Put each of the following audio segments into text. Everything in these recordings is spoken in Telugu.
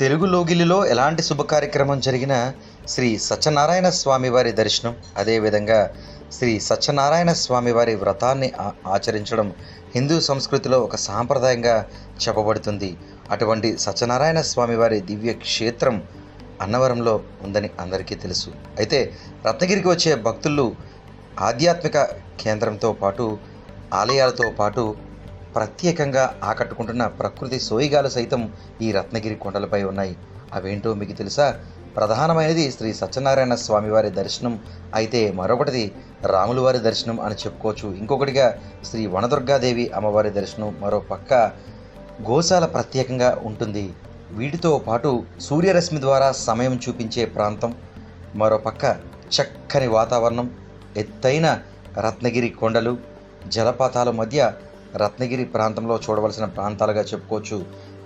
తెలుగు లోగిలిలో ఎలాంటి శుభ కార్యక్రమం జరిగినా శ్రీ సత్యనారాయణ స్వామివారి దర్శనం అదేవిధంగా శ్రీ సత్యనారాయణ స్వామివారి వ్రతాన్ని ఆచరించడం హిందూ సంస్కృతిలో ఒక సాంప్రదాయంగా చెప్పబడుతుంది. అటువంటి సత్యనారాయణ స్వామివారి దివ్య క్షేత్రం అన్నవరంలో ఉందని అందరికీ తెలుసు. అయితే రత్నగిరికి వచ్చే భక్తులు ఆధ్యాత్మిక కేంద్రంతో పాటు ఆలయాలతో పాటు ప్రత్యేకంగా ఆకట్టుకుంటున్న ప్రకృతి సోయిగాలు సైతం ఈ రత్నగిరి కొండలపై ఉన్నాయి. అవేంటో మీకు తెలుసా? ప్రధానమైనది శ్రీ సత్యనారాయణ స్వామివారి దర్శనం. అయితే మరొకటిది రాములవారి దర్శనం అని చెప్పుకోవచ్చు. ఇంకొకటిగా శ్రీ వనదుర్గాదేవి అమ్మవారి దర్శనం. మరో పక్క గోశాల ప్రత్యేకంగా ఉంటుంది. వీటితో పాటు సూర్యరశ్మి ద్వారా సమయం చూపించే ప్రాంతం. మరోపక్క చక్కని వాతావరణం. ఎత్తైన రత్నగిరి కొండలు. జలపాతాల మధ్య రత్నగిరి ప్రాంతంలో చూడవలసిన ప్రాంతాలుగా చెప్పుకోవచ్చు.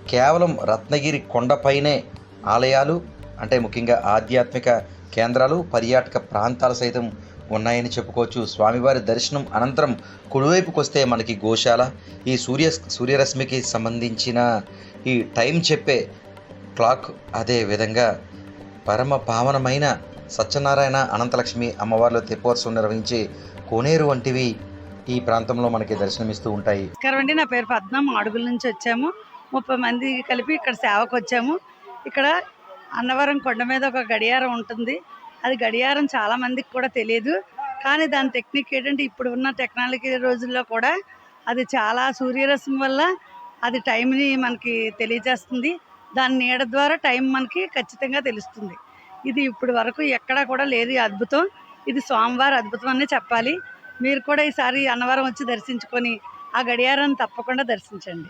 కేవలం రత్నగిరి కొండపైనే ఆలయాలు అంటే ముఖ్యంగా ఆధ్యాత్మిక కేంద్రాలు పర్యాటక ప్రాంతాలు సైతం ఉన్నాయని చెప్పుకోవచ్చు. స్వామివారి దర్శనం అనంతరం కుడివైపుకి వస్తే మనకి గోశాల. ఈ సూర్య సూర్యరశ్మికి సంబంధించిన ఈ టైం చెప్పే క్లాక్ అదే విధంగా పరమ పావనమైన సత్యనారాయణ అనంతలక్ష్మి అమ్మవార్లు తెప్పోత్సవం నిర్వహించే కోనేరు వంటివి ఈ ప్రాంతంలో మనకి దర్శనమిస్తూ ఉంటాయి. నమస్కారం నా పేరు పద్మ. మాడుగుల నుంచి వచ్చాము. ముప్పై మంది కలిపి ఇక్కడ సేవకు వచ్చాము. ఇక్కడ అన్నవరం కొండ మీద ఒక గడియారం ఉంటుంది. అది గడియారం చాలా మందికి కూడా తెలియదు. కానీ దాని టెక్నిక్ ఏంటంటే ఇప్పుడు ఉన్న టెక్నాలజీ రోజుల్లో కూడా అది చాలా సూర్యరశ్మి వల్ల అది టైంని మనకి తెలియజేస్తుంది. దాని నీడ ద్వారా టైం మనకి ఖచ్చితంగా తెలుస్తుంది. ఇది ఇప్పుడు వరకు ఎక్కడా కూడా లేదు అద్భుతం. ఇది సోమవారం అద్భుతం అనే చెప్పాలి. మీరు కూడా ఈసారి అన్నవరం వచ్చి దర్శించుకొని ఆ గడియారాన్ని తప్పకుండా దర్శించండి.